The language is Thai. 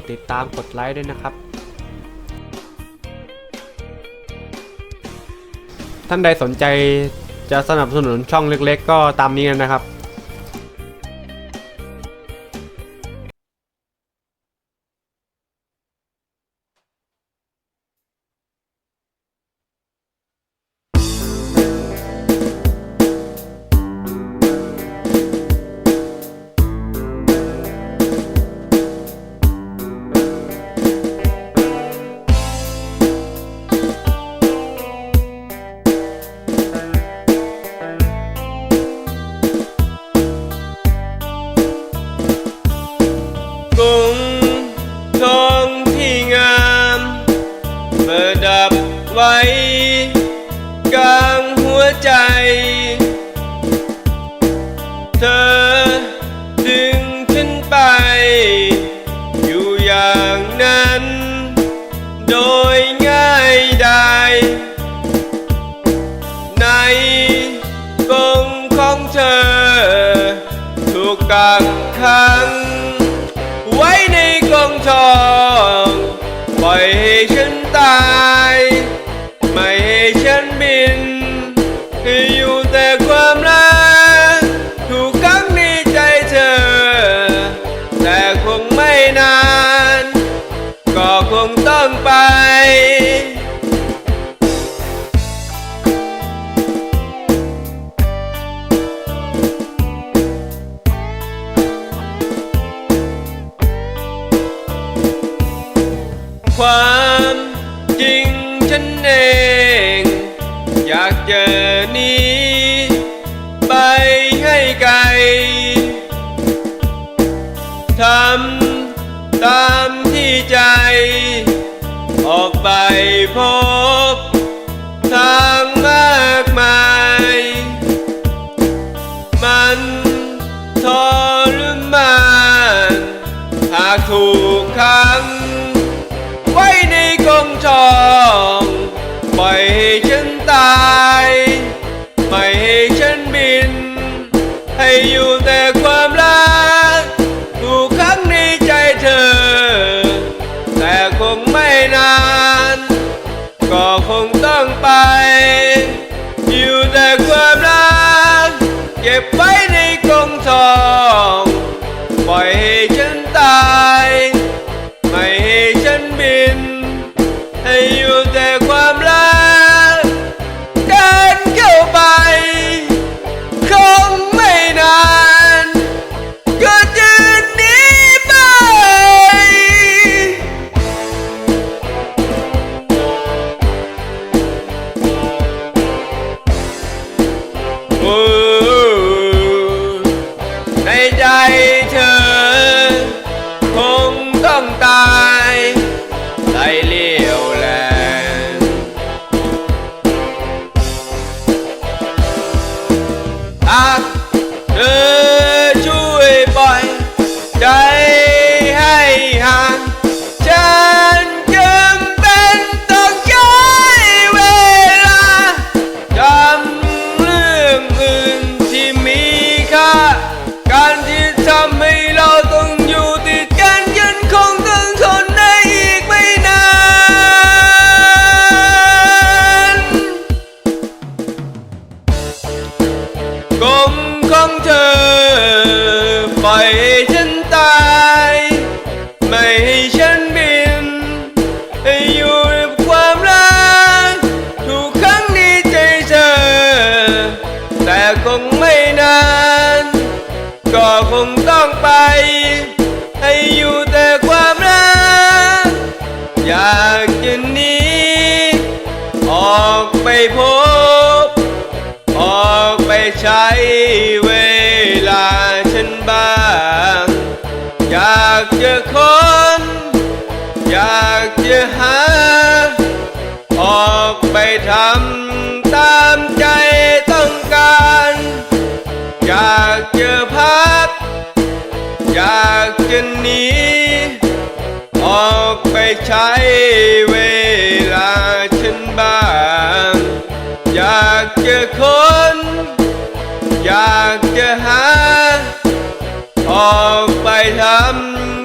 ดติดตามกดไลค์ด้วยนะครับ ท่านใดสนใจจะสนับสนุนช่องเล็ก ๆ ก็ตามนี้กันนะครับ ใจ เธอดึงฉันไป อยู่อย่างนั้น โดยง่ายดายในกงของเธอ ถูกกักขัง cùng tân bay ความจริงฉันเองอยากเจอ พบทางมากมาย มันทรมาน หากถูกขัง ใจ กไปใช้เวลาฉันบ้าง อยากเจอคน อยากจะหา ออกไปทำ